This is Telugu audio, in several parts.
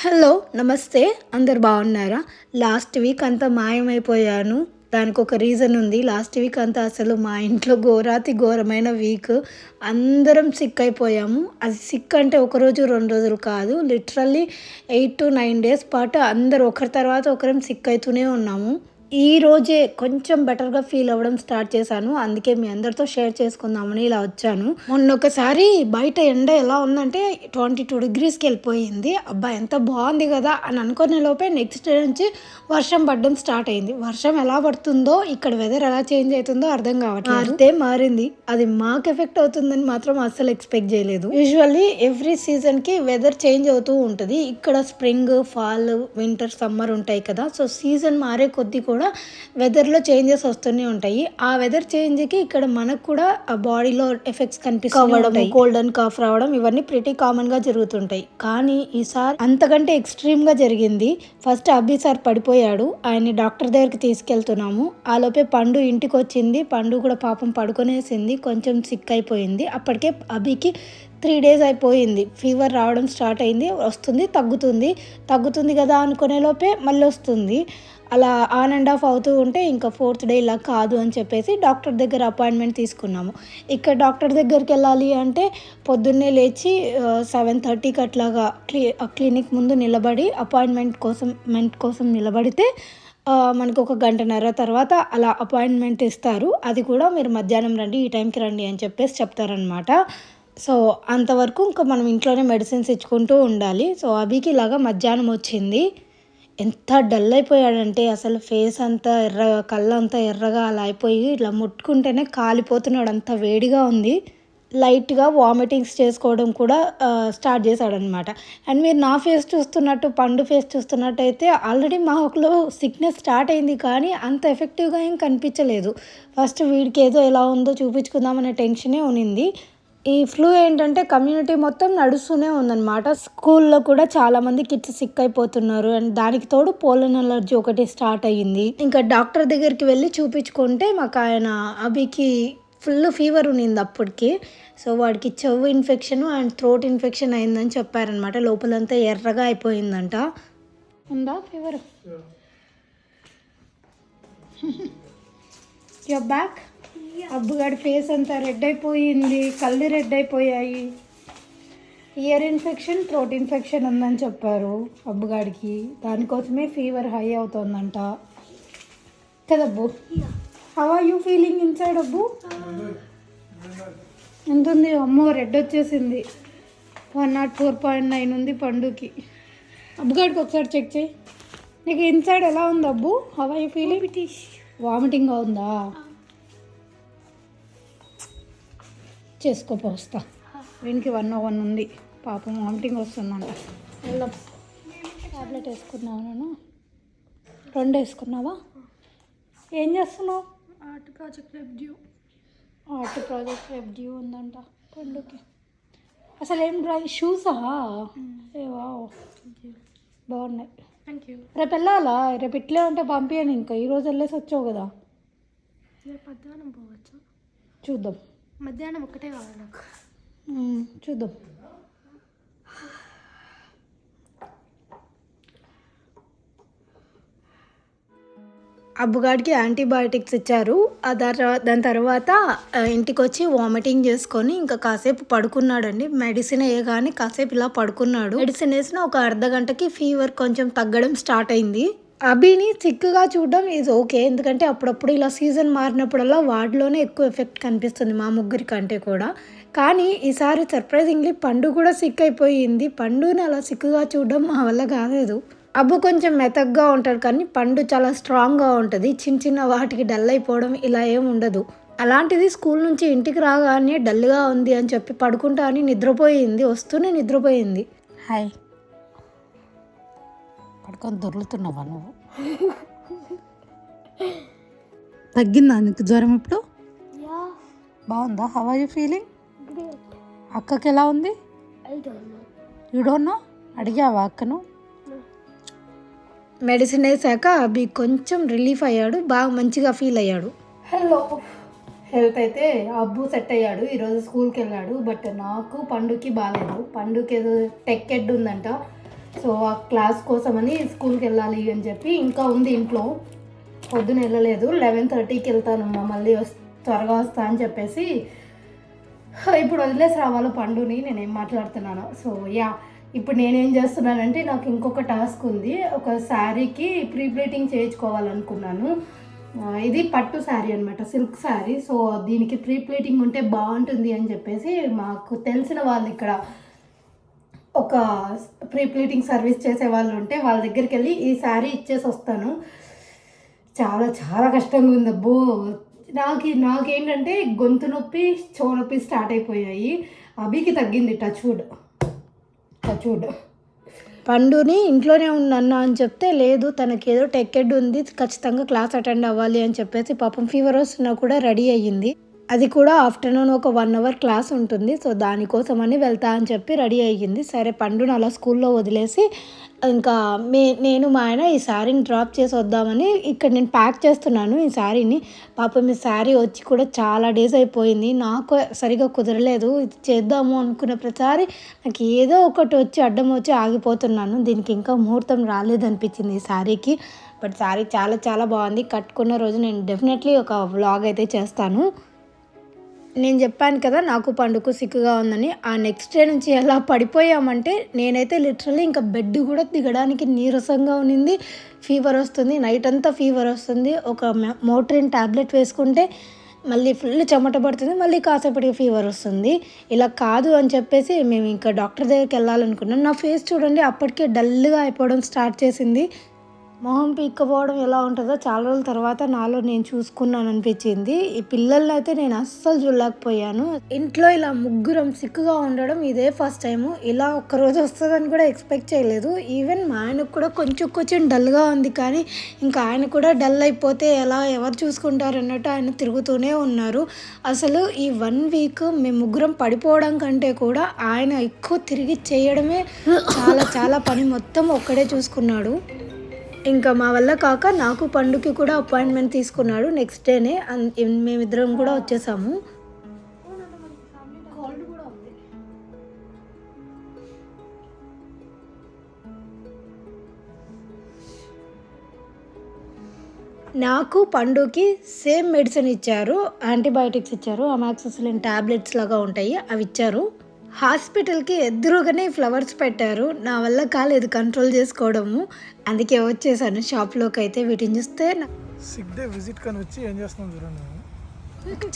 హలో నమస్తే. అందరు బాగున్నారా? లాస్ట్ వీక్ అంతా మాయమైపోయాను. దానికి ఒక రీజన్ ఉంది. లాస్ట్ వీక్ అంతా అసలు మా ఇంట్లో ఘోరాతి ఘోరమైన వీక్. అందరం సిక్ అయిపోయాము. అది సిక్ అంటే ఒక రోజు రెండు రోజులు కాదు. Literally eight to nine days పాటు అందరు ఒకరి తర్వాత ఒకరం సిక్ అవుతూనే ఉన్నాము. ఈ రోజే కొంచెం బెటర్గా ఫీల్ అవ్వడం స్టార్ట్ చేశాను. అందుకే మీ అందరితో షేర్ చేసుకుందామని ఇలా వచ్చాను. మొన్న ఒకసారి బయట ఎండ ఎలా ఉందంటే ట్వంటీ టూ డిగ్రీస్కి వెళ్ళిపోయింది. అబ్బా ఎంత బాగుంది కదా అని అనుకునే లోపే నెక్స్ట్ డే నుంచి వర్షం పడడం స్టార్ట్ అయింది. వర్షం ఎలా పడుతుందో ఇక్కడ వెదర్ ఎలా చేంజ్ అవుతుందో అర్థం కావట్లేదు. మారితే మారింది. అది మాకు ఎఫెక్ట్ అవుతుందని మాత్రం అస్సలు ఎక్స్పెక్ట్ చేయలేదు. యూజువల్లీ ఎవ్రీ సీజన్కి వెదర్ చేంజ్ అవుతూ ఉంటుంది. ఇక్కడ స్ప్రింగ్ ఫాల్ వింటర్ సమ్మర్ ఉంటాయి కదా. సో సీజన్ మారే కొద్దీ కూడా వెదర్లో చేంజెస్ వస్తూనే ఉంటాయి. ఆ వెదర్ చేంజ్కి ఇక్కడ మనకు కూడా ఆ బాడీలో ఎఫెక్ట్స్ కనిపిస్తవడం కోల్డ్ అండ్ కాఫ్ రావడం ఇవన్నీ ప్రిటీ కామన్గా జరుగుతుంటాయి. కానీ ఈసారి అంతకంటే ఎక్స్ట్రీమ్గా జరిగింది. ఫస్ట్ అబ్బి సార్ పడిపోయాడు. ఆయన్ని డాక్టర్ దగ్గరికి తీసుకెళ్తున్నాము. ఆ లోపే పండు ఇంటికి వచ్చింది. పండు కూడా పాపం పడుకొనేసింది. కొంచెం సిక్ అయిపోయింది. అప్పటికే అభికి త్రీ డేస్ అయిపోయింది. ఫీవర్ రావడం స్టార్ట్ అయింది. వస్తుంది తగ్గుతుంది. తగ్గుతుంది కదా అనుకునే లోపే మళ్ళీ వస్తుంది. అలా ఆన్ అండ్ ఆఫ్ అవుతూ ఉంటే ఇంకా ఫోర్త్ డే ఇలా కాదు అని చెప్పేసి డాక్టర్ దగ్గర అపాయింట్మెంట్ తీసుకున్నాము. ఇక్కడ డాక్టర్ దగ్గరికి వెళ్ళాలి అంటే పొద్దున్నే లేచి సెవెన్ థర్టీకి అట్లాగా క్లి క్లినిక్ ముందు నిలబడి అపాయింట్మెంట్ కోసం మెంట్ కోసం నిలబడితే మనకు ఒక గంటన్నర తర్వాత అలా అపాయింట్మెంట్ ఇస్తారు. అది కూడా మీరు మధ్యాహ్నం రండి ఈ టైంకి రండి అని చెప్పేసి చెప్తారనమాట సో అంతవరకు ఇంకా మనం ఇంట్లోనే మెడిసిన్స్ ఇచ్చుకుంటూ ఉండాలి. సో అభికి ఇలాగా మధ్యాహ్నం వచ్చింది. ఎంత డల్ అయిపోయాడంటే అసలు ఫేస్ అంతా ఎర్రగా కళ్ళు అంతా ఎర్రగా అలా అయిపోయి ఇట్లా ముట్టుకుంటేనే కాలిపోతున్నాడు అంత వేడిగా ఉంది. లైట్గా వామిటింగ్స్ చేసుకోవడం కూడా స్టార్ట్ చేశాడనమాట అండ్ మీరు నా ఫేస్ చూస్తున్నట్టు పండు ఫేస్ చూస్తున్నట్టయితే ఆల్రెడీ ఆల్రెడీ మాకులో సిక్నెస్ స్టార్ట్ అయింది కానీ అంత ఎఫెక్టివ్గా ఏం కనిపించలేదు. ఫస్ట్ వీడికి ఏదో ఎలా ఉందో చూపించుకుందామనే టెన్షనే ఉన్నింది ఈ ఫ్లూ ఏంటంటే కమ్యూనిటీ మొత్తం నడుస్తూనే ఉందన్నమాట. స్కూల్లో కూడా చాలా మంది కిడ్స్ సిక్ అయిపోతున్నారు. అండ్ దానికి తోడు పోలన్ అలర్జీ ఒకటి స్టార్ట్ అయ్యింది. ఇంకా డాక్టర్ దగ్గరికి వెళ్ళి చూపించుకుంటే మాకు ఆయన అభికి ఫుల్ ఫీవర్ ఉన్నింది అప్పటికి. సో వాడికి చెవు ఇన్ఫెక్షన్ అండ్ థ్రోట్ ఇన్ఫెక్షన్ అయిందని చెప్పారనమాట లోపలంతా ఎర్రగా అయిపోయిందంట. ఉందా ఫీవర్? యువర్ బ్యాక్ అబ్బుగాడి ఫేస్ అంతా రెడ్ అయిపోయింది కళ్ళు రెడ్ అయిపోయాయి. ఇయర్ ఇన్ఫెక్షన్ థ్రోట్ ఇన్ఫెక్షన్ ఉందని చెప్పారు అబ్బుగాడికి దానికోసమే ఫీవర్ హై అవుతుందంట. కదబ్బు? How are you feeling inside Abbu? ఎంత ఉంది అమ్మో రెడ్ వచ్చేసింది. One nought four point nine ఉంది పండుకి. అబ్బుగాడికి ఒకసారి చెక్ చేయి. నీకు ఇన్సైడ్ ఎలా ఉంది Abbu? How are you feeling vomiting ఉందా? చేసుకోపో వస్తా వీనికి వన్ ఓ వన్ ఉంది. పాపం వామిటింగ్ వస్తుందంట. వెళ్దాం. టాబ్లెట్ వేసుకున్నావు నేను? రెండు వేసుకున్నావా? ఏం చేస్తున్నావు? ఆర్ట్ ప్రాజెక్ట్ రేపు డ్యూ. ఆర్ట్ ప్రాజెక్ట్ రేపు డ్యూ ఉందంట పండుకి అసలు ఏం డ్రా షూసా? ఏ వావ్. బాగున్నాయి. థ్యాంక్ యూ రేపు వెళ్ళాలా? రేపు ఇట్లే ఉంటే పంపించాను ఇంకా. ఈరోజు వెళ్ళేసి వచ్చావు కదా. రేపు పోవచ్చు. చూద్దాం. మధ్యాహ్నం ఒక్కటే కావాలి నాకు. చూద్దాం. అబ్బుగాడికి యాంటీబయాటిక్స్ ఇచ్చారు. ఆ తర్వా- దాని తర్వాత ఇంటికి వచ్చి వామిటింగ్ చేసుకొని ఇంకా కాసేపు పడుకున్నాడండి. మెడిసిన్ వేయగానే కాసేపు ఇలా పడుకున్నాడు. మెడిసిన్ వేసిన ఒక అర్ధ గంటకి ఫీవర్ కొంచెం తగ్గడం స్టార్ట్ అయింది. అభిని సిక్కుగా చూడడం ఈజ్ ఓకే ఎందుకంటే అప్పుడప్పుడు ఇలా సీజన్ మారినప్పుడల్లా వాటిలోనే ఎక్కువ ఎఫెక్ట్ కనిపిస్తుంది మా ముగ్గురి కంటే కూడా. కానీ ఈసారి సర్ప్రైజింగ్లీ పండు కూడా సిక్ అయిపోయింది. పండుని అలా సిక్కుగా చూడడం మా వల్ల కాలేదు. అబ్బు కొంచెం మెతగ్గా ఉంటాడు కానీ పండు చాలా స్ట్రాంగ్గా ఉంటుంది. చిన్న చిన్న వాటికి డల్ అయిపోవడం ఇలా ఏం ఉండదు. అలాంటిది స్కూల్ నుంచి ఇంటికి రాగానే డల్గా ఉంది అని చెప్పి పడుకుంటా అని నిద్రపోయింది. వస్తూనే నిద్రపోయింది. హాయ్ పడుకొని దొర్లుతున్నావా నువ్వు? తగ్గిందా నీకు జ్వరం ఇప్పుడు? బాగుందా? హౌ ఆర్ యూ ఫీలింగ్ అక్కకి ఎలా ఉంది? I don't know you don't know అడిగావా అక్కను? మెడిసిన్ వేసాక అవి కొంచెం రిలీఫ్ అయ్యాడు బాగా మంచిగా ఫీల్ అయ్యాడు. హలో హెల్త్ అయితే అబ్బు సెట్ అయ్యాడు ఈరోజు స్కూల్కి వెళ్ళాడు బట్ నాకు పండుకి బాగాలేదు పండుకి ఏదో టెక్ హెడ్ ఉందంట. సో ఆ క్లాస్ కోసమని స్కూల్కి వెళ్ళాలి అని చెప్పి ఇంకా ఉంది ఇంట్లో. పొద్దున వెళ్ళలేదు లెవెన్ థర్టీకి వెళ్తానమ్మా మళ్ళీ త్వరగా వస్తా అని చెప్పేసి ఇప్పుడు వదిలేసి రావాలి పండుని నేనేం మాట్లాడుతున్నాను. సో యా ఇప్పుడు నేనేం చేస్తున్నానంటే నాకు ఇంకొక టాస్క్ ఉంది. ఒక శారీకి ప్రీ ప్లేటింగ్ చేయించుకోవాలనుకున్నాను ఇది పట్టు శారీ అనమాట సిల్క్ శారీ. సో దీనికి ప్రీ ప్లేటింగ్ ఉంటే బాగుంటుంది అని చెప్పేసి మాకు తెలిసిన వాళ్ళు ఇక్కడ ఒక ప్రీ ప్లీటింగ్ సర్వీస్ చేసే వాళ్ళు ఉంటే వాళ్ళ దగ్గరికి వెళ్ళి ఈ శారీ ఇచ్చేసి వస్తాను. చాలా చాలా కష్టంగా ఉంది అబ్బో. నాకు నాకేంటంటే గొంతు నొప్పి చో నొప్పి స్టార్ట్ అయిపోయాయి. అభికి తగ్గింది టచ్ వుడ్ టచ్ వుడ్ పండుని ఇంట్లోనే ఉన్నాను అని చెప్తే లేదు తనకి ఏదో టెక్కెడ్ ఉంది ఖచ్చితంగా క్లాస్ అటెండ్ అవ్వాలి అని చెప్పేసి పాపం ఫీవర్ వస్తున్నా కూడా రెడీ అయ్యింది. అది కూడా ఆఫ్టర్నూన్ ఒక వన్ అవర్ క్లాస్ ఉంటుంది. సో దానికోసమని వెళ్తా అని చెప్పి రెడీ అయ్యింది. సరే పండును అలా స్కూల్లో వదిలేసి ఇంకా మే నేను మా ఆయన ఈ శారీని డ్రాప్ చేసి వద్దామని ఇక్కడ నేను ప్యాక్ చేస్తున్నాను ఈ శారీని. పాపం ఈ శారీ వచ్చి కూడా చాలా డేస్ అయిపోయింది. నాకు సరిగా కుదరలేదు. ఇది చేద్దాము అనుకున్న ప్రతిసారి నాకు ఏదో ఒకటి వచ్చి అడ్డం వచ్చి ఆగిపోతున్నాను. దీనికి ఇంకా ముహూర్తం రాలేదనిపించింది ఈ శారీకి. బట్ శారీ చాలా చాలా బాగుంది. కట్టుకున్న రోజు నేను డెఫినెట్లీ ఒక వ్లాగ్ అయితే చేస్తాను. నేను చెప్పాను కదా నాకు పండుకు సిక్కుగా ఉందని. ఆ నెక్స్ట్ డే నుంచి ఎలా పడిపోయామంటే నేనైతే లిటరలీ ఇంకా బెడ్ కూడా దిగడానికి నీరసంగా ఉన్నింది. ఫీవర్ వస్తుంది నైట్ అంతా ఫీవర్ వస్తుంది. ఒక మోట్రిన్ ట్యాబ్లెట్ వేసుకుంటే మళ్ళీ ఫుల్ చెమట పడుతుంది మళ్ళీ కాసేపటికి ఫీవర్ వస్తుంది. ఇలా కాదు అని చెప్పేసి మేము ఇంకా డాక్టర్ దగ్గరికి వెళ్ళాలనుకున్నాం. నా ఫేస్ చూడండి అప్పటికే డల్గా అయిపోవడం స్టార్ట్ చేసింది. మొహం పీక్కపోవడం ఎలా ఉంటుందో చాలా రోజుల తర్వాత నాలో నేను చూసుకున్నాను అనిపించింది ఈ పిల్లల్ని అయితే నేను అస్సలు చూడలేకపోయాను. ఇంట్లో ఇలా ముగ్గురం సిక్కుగా ఉండడం ఇదే ఫస్ట్ టైం ఇలా ఒక్కరోజు వస్తుందని కూడా ఎక్స్పెక్ట్ చేయలేదు. ఈవెన్ మా ఆయనకు కూడా కొంచెం కొంచెం డల్గా ఉంది కానీ ఇంకా ఆయన కూడా డల్ అయిపోతే ఎలా ఎవరు చూసుకుంటారు అన్నట్టు ఆయన తిరుగుతూనే ఉన్నారు. అసలు ఈ వన్ వీక్ మేము ముగ్గురం పడిపోవడం కంటే కూడా ఆయన ఎక్కువ తిరిగి చేయడమే చాలా చాలా పని మొత్తం ఒక్కడే చూసుకున్నాడు. ఇంకా మా వల్ల కాక నాకు పండుకి కూడా అపాయింట్మెంట్ తీసుకున్నాడు నెక్స్ట్ డేనే. మేమిద్దరం కూడా వచ్చేసాము. నాకు పండుకి సేమ్ మెడిసిన్ ఇచ్చారు యాంటీబయాటిక్స్ ఇచ్చారు అమాక్సిసిలిన్ టాబ్లెట్స్ లాగా ఉంటాయి అవి ఇచ్చారు. హాస్పిటల్కి ఎదురుగానే ఫ్లవర్స్ పెట్టారు. నా వల్ల కాలేదు కంట్రోల్ చేసుకోవడము. అందుకే వచ్చేసాను. షాప్లోకి అయితే వీటిని చూస్తే సిక్ డే విజిట్ కానీ వచ్చి ఏం చేస్తున్నాం చూడండి.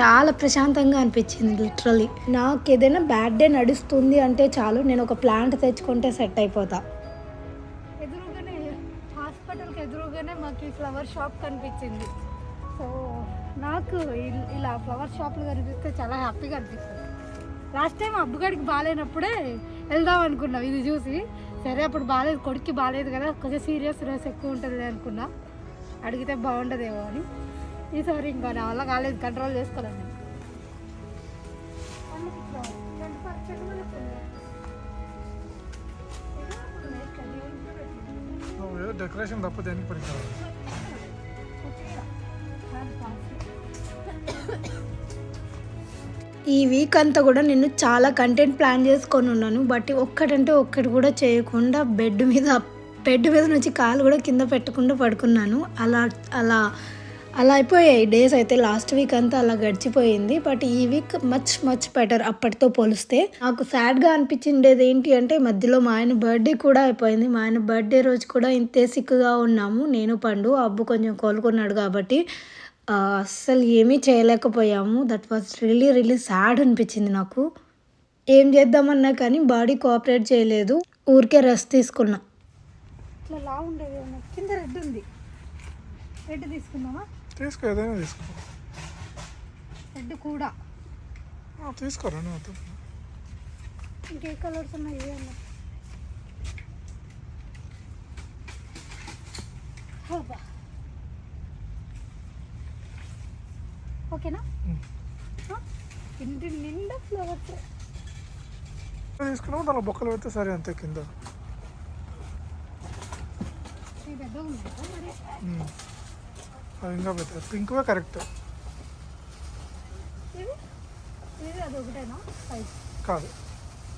చాలా ప్రశాంతంగా అనిపించింది లిటరలీ. నాకు ఏదైనా బ్యాడ్ డే నడుస్తుంది అంటే చాలు. నేను ఒక ప్లాంట్ తెచ్చుకుంటే సెట్ అయిపోతా. ఎదురుగానే హాస్పిటల్కి ఎదురుగానే మాకు ఈ ఫ్లవర్ షాప్ కనిపించింది. సో నాకు ఇల్- ఇలా ఫ్లవర్ షాప్లు కనిపిస్తే చాలా హ్యాపీగా అనిపిస్తుంది. లాస్ట్ టైం అబ్బుగాడికి బాగాలేనప్పుడే వెళ్దాం అనుకున్నాం ఇది చూసి. సరే అప్పుడు బాగాలేదు కొడుక్కి బాగాలేదు కదా కొంచెం సీరియస్నెస్ ఎక్కువ ఉంటుంది అనుకున్నా. అడిగితే బాగుంటుందేమో అని. ఈసారి ఇంకా నా వల్ల కాలేదు కంట్రోల్ ఏదో డెకరేషన్ తప్ప దేనికి పనికిరాదు ఈ వీక్ అంతా కూడా నేను చాలా కంటెంట్ ప్లాన్ చేసుకొని ఉన్నాను. బట్ ఒక్కటంటే ఒక్కటి కూడా చేయకుండా బెడ్ మీద బెడ్ మీద నుంచి కాలు కూడా కింద పెట్టకుండా పడుకున్నాను. అలా అలా అలా అయిపోయాయి. డేస్ అయితే లాస్ట్ వీక్ అంతా అలా గడిచిపోయింది. బట్ ఈ వీక్ మచ్ మచ్ బెటర్ అప్పటితో పోలిస్తే. నాకు సాడ్గా అనిపించిండేది ఏంటి అంటే మధ్యలో మా ఆయన బర్త్డే కూడా అయిపోయింది. మా ఆయన బర్త్డే రోజు కూడా ఇంతే సిక్కుగా ఉన్నాము. నేను పండు అబ్బు కొంచెం కోలుకున్నాడు కాబట్టి అస్సలు ఏమీ చేయలేకపోయాము. That was really really sad అనిపించింది నాకు. ఏం చేద్దామన్నా కానీ బాడీ కోఆపరేట్ చేయలేదు. ఊరికే రెస్ట్ తీసుకున్నా. ఇట్లా లా ఉండేది కింద రెడ్ ఉంది. రెడ్ తీసుకుందామా? తీసుకో ఏదైనా తీసుకో. రెడ్ కూడా. తీసుకోరా. ఇంకే కలర్స్ ఉన్నాయి అన్న ఓకేనా. ఇంటి నిండా ఫ్లవర్స్ తీసుకున్నావు దానిలో బొక్కలు పెడితే సరే అంతే కింద. అది ఇంకా పెద్ద పింక్వే కరెక్ట్ ఇది? ఇది అది ఒకటేనా? సైజ్ కాదు.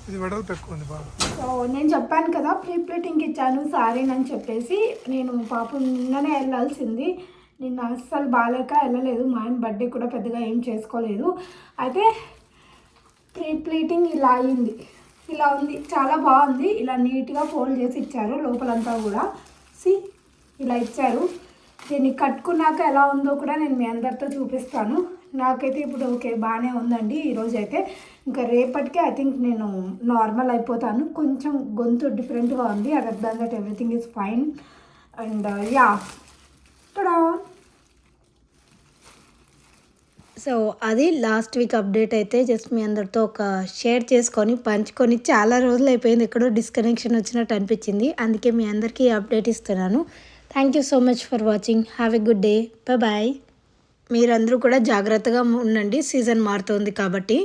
ఇది వెడల్పు ఎక్కువ ఉంది బాగా. సో నేను చెప్పాను కదా ప్రీ ప్లేటింగ్ ఇచ్చాను సారీనని చెప్పేసి నేను పాపం నిన్ననే వెళ్ళాల్సింది. నిన్న అస్సలు బాగాలేక వెళ్ళలేదు. మా ఆయన బర్త్డే కూడా పెద్దగా ఏం చేసుకోలేదు. అయితే ప్రీ ఇలా అయింది. ఇలా ఉంది. చాలా బాగుంది. ఇలా నీట్గా ఫోల్డ్ చేసి ఇచ్చారు లోపలంతా కూడా. సి ఇలా ఇచ్చారు. దీన్ని కట్టుకున్నాక ఎలా ఉందో కూడా నేను మీ అందరితో చూపిస్తాను. నాకైతే ఇప్పుడు ఓకే బాగానే ఉందండి ఈరోజు అయితే. ఇంకా రేపటికి ఐ థింక్ నేను నార్మల్ అయిపోతాను. కొంచెం గొంతు డిఫరెంట్గా ఉంది. Other than that everything is fine and yeah tada so అది లాస్ట్ వీక్ అప్డేట్ అయితే జస్ట్ మీ అందరితో ఒక షేర్ చేసుకొని పంచుకొని చాలా రోజులు అయిపోయింది ఎక్కడో డిస్కనెక్షన్ వచ్చినట్టు అనిపించింది. అందుకే మీ అందరికీ అప్డేట్ ఇస్తున్నాను. Thank you so much for watching have a good day bye మీరందరూ కూడా జాగ్రత్తగా ఉండండి. సీజన్ మారుతోంది కాబట్టి.